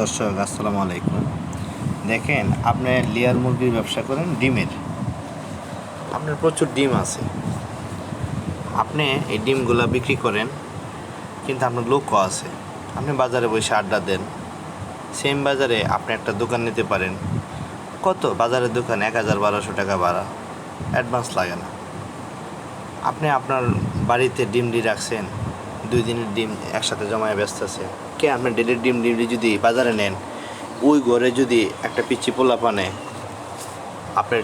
দর্শক, আসসালামু আলাইকুম। দেখেন, আপনি লেয়ার মুরগির ব্যবসা করেন, ডিমের? আপনার প্রচুর ডিম আছে। আপনি এই ডিমগুলো বিক্রি করেন, কিন্তু আপনার লোকও আছে। আপনি বাজারে বসে আড্ডা দেন। সেম বাজারে আপনি একটা দোকান নিতে পারেন। কত? বাজারের দোকান এক হাজার বারোশো টাকা ভাড়া। অ্যাডভান্স লাগে না। আপনি আপনার বাড়িতে ডিম ডি রাখছেন, দুই দিনের ডিম একসাথে জমায় ব্যস্ত আছে কে আপনি ডেলির ডিম ডিম যদি বাজারে নেন, ওই ঘরে যদি একটা পিচি পোলা পানে, আপনার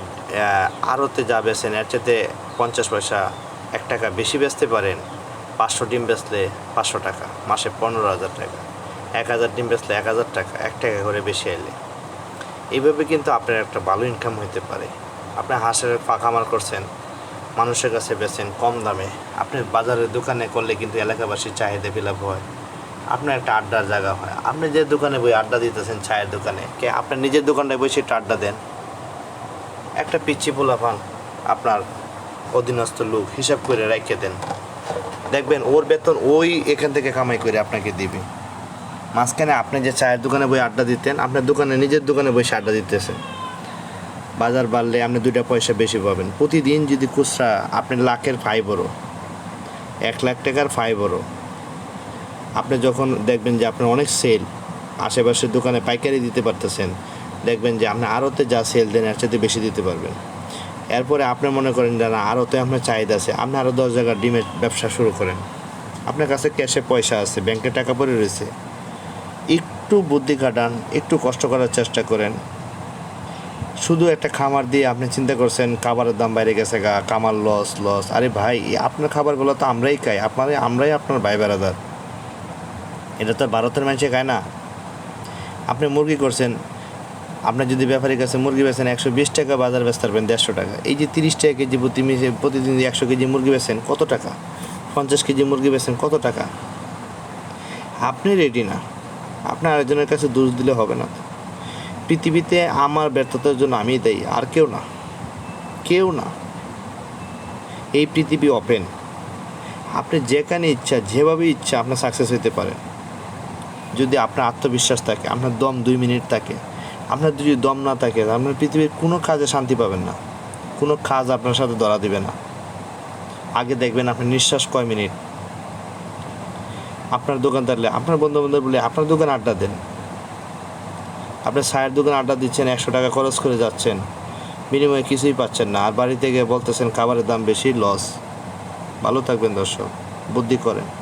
আড়তে যা বেছেন এর চাইতে পঞ্চাশ পয়সা এক টাকা বেশি বেচতে পারেন, পাঁচশো ডিম বেচলে পাঁচশো টাকা, মাসে পনেরো হাজার টাকা। এক হাজার ডিম বেচলে এক হাজার টাকা, এক টাকা করে বেশি এলে এইভাবে কিন্তু আপনার একটা ভালো ইনকাম হইতে পারে। আপনি হাঁসের পাখামার করছেন, মানুষের কাছে বেচেন কম দামে। আপনি বাজারের দোকানে করলে কিন্তু এলাকাবাসীর চাহিদা ফিলাপ হয়। আপনার একটা আড্ডার জায়গা হয়। আপনি যে দোকানে বই আড্ডা দিতেছেন, চায়ের দোকানে, কে আপনার নিজের দোকানটায় বসে একটু আড্ডা দেন। একটা পিচ্ছি পোলা পান আপনার অধীনস্থ লোক হিসাব করে রেখে দেন। দেখবেন ওর বেতন ওই এখান থেকে কামাই করে আপনাকে দিবে। মাঝখানে আপনি যে চায়ের দোকানে বই আড্ডা দিতেন, আপনার দোকানে নিজের দোকানে বসে আড্ডা দিতেছেন। বাজার বাড়লে আপনি দুইটা পয়সা বেশি পাবেন। প্রতিদিন যদি খুচরা, আপনি লাখের ফাইবারও এক লাখ টাকার ফাইবারও আপনি যখন দেখবেন যে আপনার অনেক সেল আশেপাশের দোকানে পাইকারি দিতে পারতেছেন, দেখবেন যে আপনি আরতে যা সেল দেন, এর চাইতে বেশি দিতে পারবেন। এরপরে আপনি মনে করেন যে না আরতে আপনার চাহিদা আছে, আপনি আরও দশ জায়গার ডিমের ব্যবসা শুরু করেন। আপনার কাছে ক্যাশে পয়সা আছে ব্যাংকে টাকা পড়ে রয়েছে। একটু বুদ্ধি খাটান, একটু কষ্ট করার চেষ্টা করেন। শুধু একটা খামার দিয়ে আপনি চিন্তা করছেন, খাবারের দাম বাইরে গেছে গা কামার লস লস আরে ভাই, আপনার খাবারগুলো তো আমরাই খাই আপনার আমরাই আপনার ভাই বেড়াদার এটা তো ভারতের মানুষে খায় না। আপনি মুরগি করছেন, আপনার যদি ব্যাপারীর কাছে মুরগি বেছেন একশো বিশ টাকা, বাজার বেচতে পারবেন দেড়শো টাকা। এই যে তিরিশ টাকা কেজি প্রতি প্রতিদিন একশো কেজি মুরগি বেছেন কত টাকা? পঞ্চাশ কেজি মুরগি বেছেন কত টাকা? আপনি রেডি না। আপনার আরেকজনের কাছে দোষ দিলে হবে না। পৃথিবীতে আমার ব্যর্থতার জন্য আমি দেই আর কেউ না। কেউ না। এই পৃথিবী ওপেন আপনি যেখানে ইচ্ছা, যেভাবে ইচ্ছা আপনার সাকসেস হতে পারেন। যদি আপনার আত্মবিশ্বাস থাকে, আপনার দম দুই মিনিট থাকে, আপনার যদি দম না থাকে আপনার পৃথিবীর কোনো কাজে শান্তি পাবেন না। কোনো কাজ আপনার সাথে ধরা দিবে না। আগে দেখবেন আপনার নিঃশ্বাস কয় মিনিট। আপনার দোকানদারলে আপনার বন্ধু বান্ধব বলে, আপনার দোকানে আড্ডা দেন। আপনার সায়ের দোকানে আড্ডা দিচ্ছেন, একশো টাকা খরচ করে যাচ্ছেন। বিনিময়ে কিছুই পাচ্ছেন না। আর বাড়িতে গিয়ে বলতেছেন, খাবারের দাম বেশি, লস। ভালো থাকবেন দর্শক, বুদ্ধি করেন।